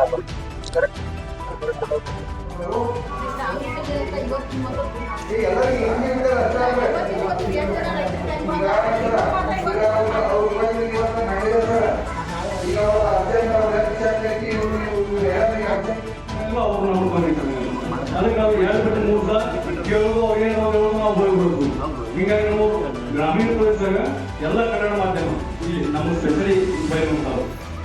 ನಾವು ಹೀಗಾಗಿ ನಾವು ಗ್ರಾಮೀಣ ಪ್ರದೇಶದಾಗ ಎಲ್ಲ ಕನ್ನಡ ಮಾಧ್ಯಮ ಇಲ್ಲಿ ನಮ್ಮ ಸ್ಪೆಷಲಿ ಬೈರುವಂಥವ್ರು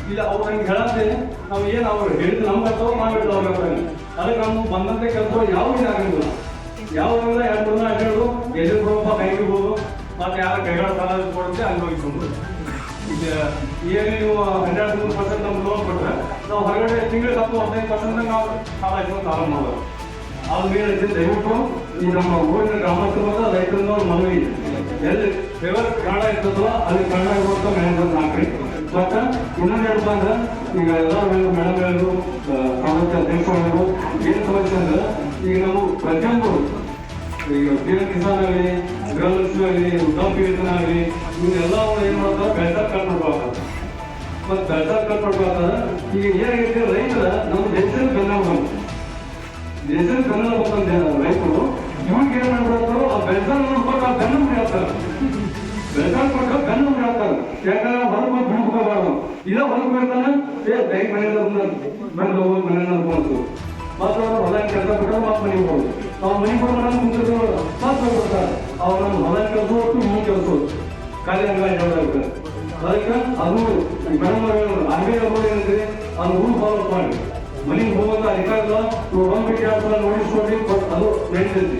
ಇಲ್ಲ, ಅವ್ರು ಹಂಗೆ ಹೇಳಂತೆ. ನಾವು ಏನು ಅವ್ರು ಹೇಳಿದ ನಮ್ಮ ಅಥವಾ ಹೇಳಿದ್ದು ಅವ್ರ. ಅದಕ್ಕೆ ನಾವು ಬಂದಂತೆ ಕೆಲಸಗಳು ಯಾವ ಇದು ಆಗಂಗಿಲ್ಲ ಯಾವಾಗ ಎರಡು ಮೂರು ಹೇಳೋದು ಎಲ್ಲಿ ಬರೋಪ್ಪ ಬ್ಯಾಂಕಿಗೆ ಹೋಗು. ಮತ್ತೆ ಯಾರ ಕೈಗಳ ಸಾಲ ಕೊಡುತ್ತೆ ಅಲ್ಲಿ ಹೋಗಿಕೊಂಡು ಏನು ನೀವು ಹನ್ನೆರಡು ಮೂರು ಪರ್ಸೆಂಟ್ ನಮ್ಗೆ ಲೋನ್ ಕೊಟ್ಟರೆ ನಾವು ಹೊರಗಡೆ ತಿಂಗಳಿಗೆ ಹತ್ತು, ಹದಿನೈದು ಪರ್ಸೆಂಟ್ ನಾವು ಸಾಲ ಇಟ್ಕೊಂಡು ಸಾಲ ಮಾಡೋದು ಅದು ಮೇಲೆ ದಯವಿಟ್ಟು ಈ ನಮ್ಮ ಊರಿನ ಗ್ರಾಮಸ್ಥರ ರೈತರನ್ನ ಮನವಿ. ಎಲ್ಲಿ ಫೇವರ್ ಕನ್ನಡ ಇರ್ತದೋ ಅಲ್ಲಿ ಕನ್ನಡ ಇರುವಂಥ ಮ್ಯಾನೇಜರ್ ಹಾಕ್ರಿ ಮತ್ತು ಇನ್ನೊಂದು ಹೇಳ್ತಾ ಅಂದ್ರೆ ಈಗ ಎಲ್ಲ ಮೇಡಮ್ ಹೇಳಿದ್ರು ಸಮಸ್ಯೆ ಅಧ್ಯಕ್ಷರು ಏನು ಸಮಸ್ಯೆ ಅಂದ್ರೆ, ಈಗ ನಾವು ಪ್ರತಿಯೊಂದು, ಈಗ ಎಂ ಕಿಸಾನ್ ಆಗಲಿ, ಗೃಹಲಕ್ಷ್ಮಿ ಆಗಲಿ ಉದ್ಯಮ ಪೀಡಿತನ ಆಗಲಿ ಇವನ್ನೆಲ್ಲ ಏನು ಮಾಡ್ತಾರೆ? ಬೆಳ್ಸಕ್ಕೆ ಕಟ್ ಮಾಡ್ಬೇಕಾಗ್ತದೆ ಮತ್ತು ಬೆಳ್ದಾಗ ಕಟ್ ಈಗ ಏನಾಗೈತೆ ರೈತರ ನಮ್ಮ ದೇಶದ ಬೆನ್ನ ಬಂತು ದೇಶದ ಬೆನ್ನ ಅಂತ ರೈತರು ಬಂತು ಮತ್ತೆ ಅವ್ರು ಹೊಲ ಕೆಲಸ ಬಿಟ್ಟು ಮತ್ತೆ ಮನೆಗೆ ಹೋಗೋದು ಅವ್ರು ಮನೆಗೆ ಹೋಗಿ ಮನೆ ಕುಂತಿದ್ರು ಮತ್ತೆ ಹೋಗ್ಬಿಡ್ತಾರೆ ಅವ್ರು ನಮ್ಮ ಹೊಲ ಕೆಲಸ ಹೋಗ್ತು ಈ ಕೆಲಸ ಖಾಲಿ ಹಂಗ ಅದಕ್ಕೆ ಅದು ಮೇಡಮ್ ಅರ್ಬಿ ಅವರು ಏನಂದ್ರೆ ಅದು ರೂಲ್ ಫಾಲೋ ಮಾಡಿ. ಮನೆಗೆ ಹೋಗುವಂತ ಅಧಿಕಾರ ಇವ್ರು ಒಂದ್ ಬಿಟ್ಟು ಯಾವ ಸಲ ನೋಟಿಸ್ ಕೊಡ್ಲಿ ಕೊಟ್- ಅದು ನಡೀತೈತಿ.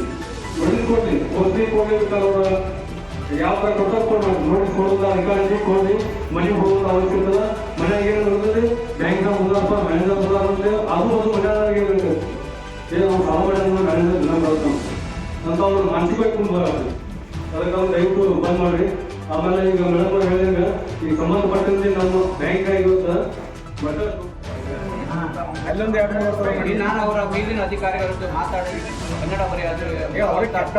ನೋಡಿಸ್ಕೊಡ್ಲಿ ಓದಿ ಕೊಡ್ಲಿರ್ತಾರೆ ಅವ್ರ ಯಾವ ತರ ಕೊಟ್ಟು ನೋಡಿ ಕೊಡೋದ ಅಧಿಕಾರಿ ಕೊಡಿ. ಮನೆ ಮನೆಗೆ ಹೋಗೋದು ಅವಶ್ಯಕತೆ ಮನೆಯಾಗ ಏನು ಬರ್ತದೆ ಬ್ಯಾಂಕ್ ಉದಾರಪ್ಪ ಮ್ಯಾನೇಜರ್ ಉದಾರ ಅಂತ ಅದು ಒಂದು ಮನೆಯಾಗ ಇರುತ್ತೆ. ಏನು ನಾವು ಸಾಲ ಮಾಡಿದ್ರೆ ಮ್ಯಾನೇಜರ್ ದಿನ ಬರ್ತಾನೆ ಅಂತ. ಅವ್ರು ಮಾನಸಿಕವಾಗಿ ಬರೋದು. ಅದಕ್ಕೆ ಅವ್ರು ದಯವಿಟ್ಟು ಬಂದ್ ಮಾಡಿ. ಆಮೇಲೆ ಈಗ ಮೇಡಮ್ ಅವ್ರು ಹೇಳಿದಂಗೆ ಈಗ ಸಂಬಂಧಪಟ್ಟಂತೆ ನಮ್ಮ ಬ್ಯಾಂಕ್ ಆಗಿರುತ್ತೆ ಬಟ್ ಅಲ್ಲೊಂದು ಎರಡು ಮೂರು ವರ್ಷ ನಾನು ಅವರ ಮೇಲಿನ ಅಧಿಕಾರಿಗಳ ಜೊತೆ ಮಾತಾಡಿ ಕನ್ನಡ ಬರೆಯೋದು ಏ ಅವ್ರಿಗೆ ಕಷ್ಟ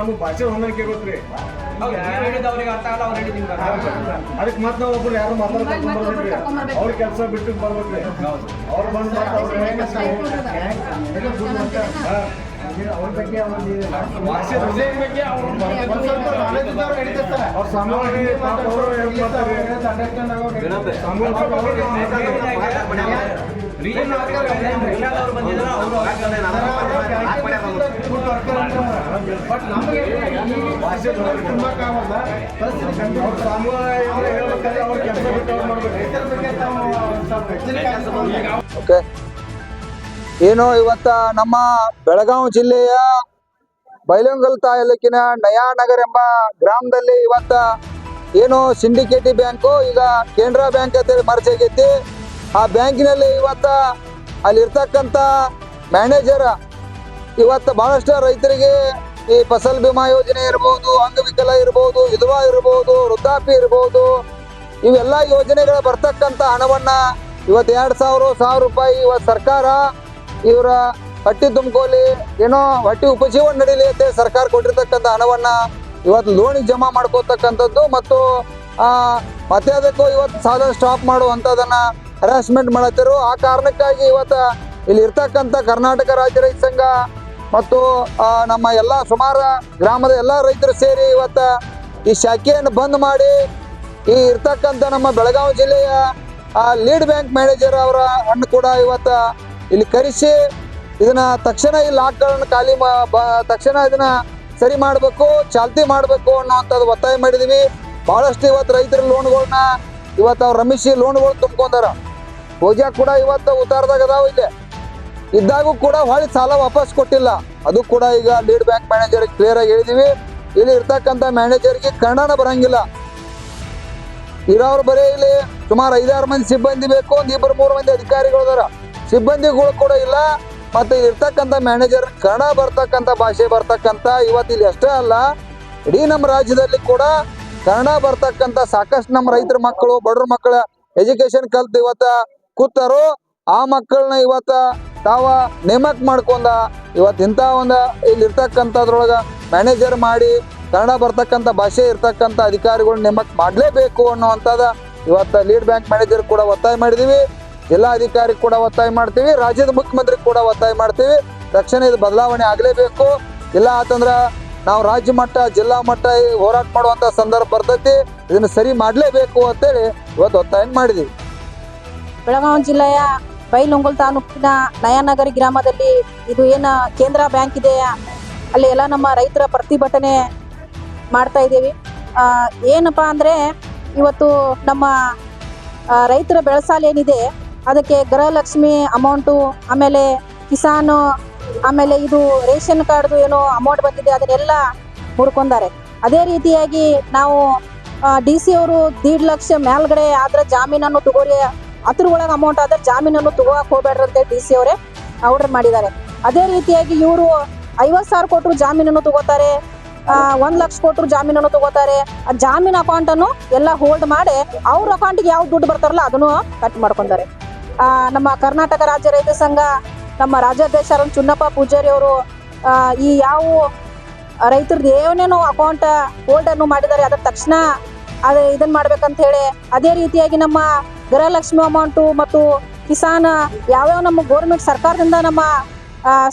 ನಮ್ಗೆ ಭಾಷೆ ಹೊಂದಾಣಿಕೆ ಗೊತ್ತ್ರಿ. ಅದಕ್ಕೆ ಮತ್ತೆ ನಾವು ಒಬ್ರು ಯಾರು ಮಾತಾಡ್ಕೊಂಡು ಬರ್ಬೇಕ್ರಿ ಅವ್ರ ಕೆಲಸ ಬಿಟ್ಟು ಬರ್ಬೇಕ್ರಿ ಅವ್ರು ಬಂದು ಅವ್ರ ಬಗ್ಗೆ ಭಾಷೆ ವಿಷಯ ಬಗ್ಗೆ ಅವ್ರು ಪಾಪ ಅವರು. ರೀಜನ್ ಭಾಷೆ ಹೇಳ್ಬೇಕಾದ್ರೆ ಅವ್ರ ಕೆಲಸ ಬಿಟ್ಟು ಅವ್ರು ಮಾಡ್ಬೇಕು. ಓಕೆ. ಏನು ಇವತ್ತ ನಮ್ಮ ಬೆಳಗಾವಿ ಜಿಲ್ಲೆಯ ಬೈಲಂಗಲ್ ತಾಲೂಕಿನ ನಯಾನಗರ್ ಎಂಬ ಗ್ರಾಮದಲ್ಲಿ ಇವತ್ತ ಏನು ಸಿಂಡಿಕೇಟಿ ಬ್ಯಾಂಕು, ಈಗ ಕೆನರಾ ಬ್ಯಾಂಕ್ ಅಂತೇಳಿ ಮರ್ಚ್ ಆಗೈತಿ. ಆ ಬ್ಯಾಂಕಿನಲ್ಲಿ ಇವತ್ತ ಅಲ್ಲಿರ್ತಕ್ಕಂಥ ಮ್ಯಾನೇಜರ್, ಇವತ್ತು ಬಹಳಷ್ಟು ರೈತರಿಗೆ ಈ ಫಸಲ್ ಬಿಮಾ ಯೋಜನೆ ಇರ್ಬೋದು, ಅಂಗವಿಕಲ ಇರ್ಬೋದು, ವಿಧವಾ ಇರ್ಬೋದು, ವೃದ್ಧಾಪ್ಯ ಇರ್ಬೋದು, ಇವೆಲ್ಲ ಯೋಜನೆಗಳ ಬರ್ತಕ್ಕಂಥ ಹಣವನ್ನ ಇವತ್ತು ಎರಡು ಸಾವಿರ ಸಾವಿರ ರೂಪಾಯಿ ಇವತ್ತು ಸರ್ಕಾರ ಇವರ ಹಟ್ಟಿ ತುಂಬಿಕೋಲಿ ಏನೋ ಹೊಟ್ಟಿ ಉಪಜೀವನ ನಡೀಲಿ ಅಂತ ಸರ್ಕಾರ ಕೊಟ್ಟಿರ್ತಕ್ಕಂಥ ಹಣವನ್ನ ಇವತ್ತು ಲೋನಿಗೆ ಜಮಾ ಮಾಡ್ಕೋತಕ್ಕಂಥದ್ದು ಮತ್ತು ಮತ್ತೆ ಅದಕ್ಕೂ ಇವತ್ತು ಸಾಲ ಸ್ಟಾಪ್ ಮಾಡುವಂಥದ್ದನ್ನ ಹರಾಸ್ಮೆಂಟ್ ಮಾಡತ್ತಿರು. ಆ ಕಾರಣಕ್ಕಾಗಿ ಇವತ್ತು ಇಲ್ಲಿ ಇರ್ತಕ್ಕಂಥ ಕರ್ನಾಟಕ ರಾಜ್ಯ ರೈತ ಸಂಘ ಮತ್ತು ನಮ್ಮ ಎಲ್ಲ ಸುಮಾರು ಗ್ರಾಮದ ಎಲ್ಲ ರೈತರು ಸೇರಿ ಇವತ್ತು ಈ ಶಾಖೆಯನ್ನು ಬಂದ್ ಮಾಡಿ ಈ ಇರ್ತಕ್ಕಂಥ ನಮ್ಮ ಬೆಳಗಾವಿ ಜಿಲ್ಲೆಯ ಲೀಡ್ ಬ್ಯಾಂಕ್ ಮ್ಯಾನೇಜರ್ ಅವರ ಹಣ್ಣು ಕೂಡ ಇವತ್ತ ಇಲ್ಲಿ ಕರೆಸಿ ಇದನ್ನ ತಕ್ಷಣ ಈ ಲಾಕ್ಗಳನ್ನು ಖಾಲಿ ತಕ್ಷಣ ಇದನ್ನ ಸರಿ ಮಾಡಬೇಕು, ಚಾಲ್ತಿ ಮಾಡಬೇಕು ಅನ್ನೋಂಥದ್ದು ಒತ್ತಾಯ ಮಾಡಿದೀವಿ. ಬಹಳಷ್ಟು ಇವತ್ತು ರೈತರ ಲೋನ್ಗಳನ್ನ ಇವತ್ತು ಅವ್ರು ರಮಿಸಿ ಲೋನ್ಗಳು ತುಂಬ್ಕೊಂಡಾರ. ಪೂಜಾ ಕೂಡ ಇವತ್ತು ಉತ್ತಾರದಾಗ ಅದಾವ ಇಲ್ಲಿ. ಇದ್ದಾಗೂ ಕೂಡ ಹೊಳಿ ಸಾಲ ವಾಪಸ್ ಕೊಟ್ಟಿಲ್ಲ. ಅದು ಕೂಡ ಈಗ ಲೀಡ್ ಬ್ಯಾಂಕ್ ಮ್ಯಾನೇಜರ್ ಕ್ಲಿಯರ್ ಆಗಿ ಹೇಳಿದೀವಿ. ಇಲ್ಲಿ ಇರ್ತಕ್ಕಂಥ ಮ್ಯಾನೇಜರ್ಗೆ ಕನ್ನಡನ ಬರಂಗಿಲ್ಲ. ಇರೋರು ಬರೀ ಇಲ್ಲಿ ಸುಮಾರು ಐದಾರು ಮಂದಿ ಸಿಬ್ಬಂದಿ ಬೇಕು, ಒಂದು ಇಬ್ಬರು ಮೂರು ಮಂದಿ ಅಧಿಕಾರಿಗಳು ಅದಾರ. ಸಿಬ್ಬಂದಿಗಳು ಕೂಡ ಇಲ್ಲ. ಮತ್ತೆ ಇರ್ತಕ್ಕಂತ ಮ್ಯಾನೇಜರ್ ಕನ್ನಡ ಬರ್ತಕ್ಕಂಥ, ಭಾಷೆ ಬರ್ತಕ್ಕಂಥ ಇವತ್ತು ಇಲ್ಲಿ ಅಷ್ಟೇ ಅಲ್ಲ. ಇಡೀ ನಮ್ಮ ರಾಜ್ಯದಲ್ಲಿ ಕೂಡ ಕನ್ನಡ ಬರ್ತಕ್ಕಂಥ ಸಾಕಷ್ಟು ನಮ್ಮ ರೈತರ ಮಕ್ಕಳು, ಬಡವ್ರ ಮಕ್ಕಳ ಎಜುಕೇಶನ್ ಕಲ್ತು ಇವತ್ತ ಕೂತಾರೋ. ಆ ಮಕ್ಕಳನ್ನ ಇವತ್ತ ತಾವ ನೇಮಕ ಮಾಡ್ಕೊಂಡ ಇವತ್ತು ಇಂಥ ಒಂದು ಇಲ್ಲಿ ಇರ್ತಕ್ಕಂಥದ್ರೊಳಗ ಮ್ಯಾನೇಜರ್ ಮಾಡಿ ಕನ್ನಡ ಬರ್ತಕ್ಕಂಥ ಭಾಷೆ ಇರ್ತಕ್ಕಂಥ ಅಧಿಕಾರಿಗಳು ನೇಮಕ ಮಾಡಲೇಬೇಕು ಅನ್ನುವಂಥದ್ದು ಇವತ್ತು ಲೀಡ್ ಬ್ಯಾಂಕ್ ಮ್ಯಾನೇಜರ್ ಕೂಡ ಒತ್ತಾಯ ಮಾಡಿದೀವಿ. ಜಿಲ್ಲಾಧಿಕಾರಿ ಕೂಡ ಒತ್ತಾಯ ಮಾಡ್ತೀವಿ, ರಾಜ್ಯದ ಮುಖ್ಯಮಂತ್ರಿ ಕೂಡ ಒತ್ತಾಯ ಮಾಡ್ತೀವಿ. ತಕ್ಷಣ ಇದು ಬದಲಾವಣೆ ಆಗಲೇಬೇಕು. ಇಲ್ಲ ಅಂತಂದ್ರೆ ನಾವು ರಾಜ್ಯ ಮಟ್ಟ, ಜಿಲ್ಲಾ ಮಟ್ಟ ಹೋರಾಟ ಮಾಡುವಂತ ಸಂದರ್ಭ ಬರ್ತೈತಿ. ಇದನ್ನು ಸರಿ ಮಾಡಲೇಬೇಕು ಅಂತೇಳಿ ಇವತ್ತು ಒತ್ತಾಯ ಮಾಡಿದ್ವಿ. ಬೆಳಗಾವಿ ಜಿಲ್ಲೆಯ ಬೈಲೊಂಗಲ್ ತಾಲೂಕಿನ ನಯಾನಗರಿ ಗ್ರಾಮದಲ್ಲಿ ಇದು ಏನು ಕೇಂದ್ರ ಬ್ಯಾಂಕ್ ಇದೆಯಾ? ಅಲ್ಲಿ ಎಲ್ಲ ನಮ್ಮ ರೈತರ ಪ್ರತಿಭಟನೆ ಮಾಡ್ತಾ ಇದ್ದೀವಿ. ಏನಪ್ಪ ಅಂದರೆ ಇವತ್ತು ನಮ್ಮ ರೈತರ ಬೆಳೆಸಾಲ ಏನಿದೆ ಅದಕ್ಕೆ ಗೃಹಲಕ್ಷ್ಮಿ ಅಮೌಂಟು ಆಮೇಲೆ ಕಿಸಾನ್ ಆಮೇಲೆ ಇದು ರೇಷನ್ ಕಾರ್ಡ್ದು ಏನೋ ಅಮೌಂಟ್ ಬಂದಿದೆ ಅದನ್ನೆಲ್ಲ ಹುಡ್ಕೊಂಡಾರೆ. ಅದೇ ರೀತಿಯಾಗಿ ನಾವು ಡಿ ಸಿ ಅವರು ದೀಡ್ ಲಕ್ಷ ಮೇಲ್ಗಡೆ ಆದ್ರೆ ಜಾಮೀನನ್ನು ತಗೋರಿ ಅದ್ರ ಒಳಗೆ ಅಮೌಂಟ್ ಆದ್ರೆ ಜಾಮೀನನ್ನು ತಗೋಕ್ ಹೋಗ್ಬೇಡ್ರಿ ಅಂತ ಡಿ ಸಿ ಅವರೇ ಆರ್ಡರ್ ಮಾಡಿದ್ದಾರೆ. ಅದೇ ರೀತಿಯಾಗಿ ಇವರು ಐವತ್ತು ಸಾವಿರ ಕೊಟ್ಟರು ಜಾಮೀನನ್ನು ತಗೋತಾರೆ ಒಂದ್ ಲಕ್ಷ ಕೊಟ್ಟರು ಜಾಮೀನನ್ನು ತಗೋತಾರೆ ಆ ಜಾಮೀನು ಅಕೌಂಟನ್ನು ಎಲ್ಲ ಹೋಲ್ಡ್ ಮಾಡಿ ಅವ್ರ ಅಕೌಂಟಿಗೆ ಯಾವ ದುಡ್ಡು ಬರ್ತಾರಲ್ಲ ಅದನ್ನು ಕಟ್ ಮಾಡ್ಕೊಂತಾರೆ ಆ, ನಮ್ಮ ಕರ್ನಾಟಕ ರಾಜ್ಯ ರೈತ ಸಂಘ, ನಮ್ಮ ರಾಜ್ಯಾಧ್ಯಕ್ಷರ ಚುನ್ನಪ್ಪ ಪೂಜಾರಿ ಅವರು ಈ ಯಾವ ರೈತರದ್ದು ಏನೇನೋ ಅಕೌಂಟ್ ಹೋಲ್ಡ್ ಅನ್ನು ಮಾಡಿದ್ದಾರೆ, ಅದರ ತಕ್ಷಣ ಅದು ಇದನ್ನ ಮಾಡ್ಬೇಕಂತ ಹೇಳಿ, ಅದೇ ರೀತಿಯಾಗಿ ನಮ್ಮ ಗೃಹಲಕ್ಷ್ಮಿ ಅಮೌಂಟು ಮತ್ತು ಕಿಸಾನ್ ಯಾವ್ಯಾವ ನಮ್ಮ ಗೋರ್ಮೆಂಟ್ ಸರ್ಕಾರದಿಂದ ನಮ್ಮ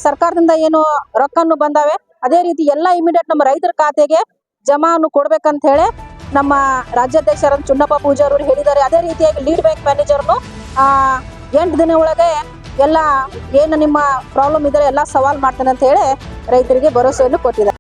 ಸರ್ಕಾರದಿಂದ ಏನು ರೊಕ್ಕನ್ನು ಬಂದಾವೆ, ಅದೇ ರೀತಿ ಎಲ್ಲ ಇಮಿಡಿಯೇಟ್ ನಮ್ಮ ರೈತರ ಖಾತೆಗೆ ಜಮಾನು ಕೊಡ್ಬೇಕಂತ ಹೇಳಿ ನಮ್ಮ ರಾಜ್ಯಾಧ್ಯಕ್ಷರ ಚುನ್ನಪ್ಪ ಪೂಜಾರ್ ಅವರು ಹೇಳಿದ್ದಾರೆ. ಅದೇ ರೀತಿಯಾಗಿ ಲೀಡ್ ಬ್ಯಾಂಕ್ ಮ್ಯಾನೇಜರ್ನು ಎಂಟು ದಿನ ಒಳಗೆ ಎಲ್ಲ ಏನು ನಿಮ್ಮ ಪ್ರಾಬ್ಲಮ್ ಇದ್ರೆ ಎಲ್ಲ ಸವಾಲ್ ಮಾಡ್ತಾನೆ ಅಂತ ಹೇಳಿ ರೈತರಿಗೆ ಭರವಸೆಯನ್ನು ಕೊಟ್ಟಿದ್ದಾರೆ.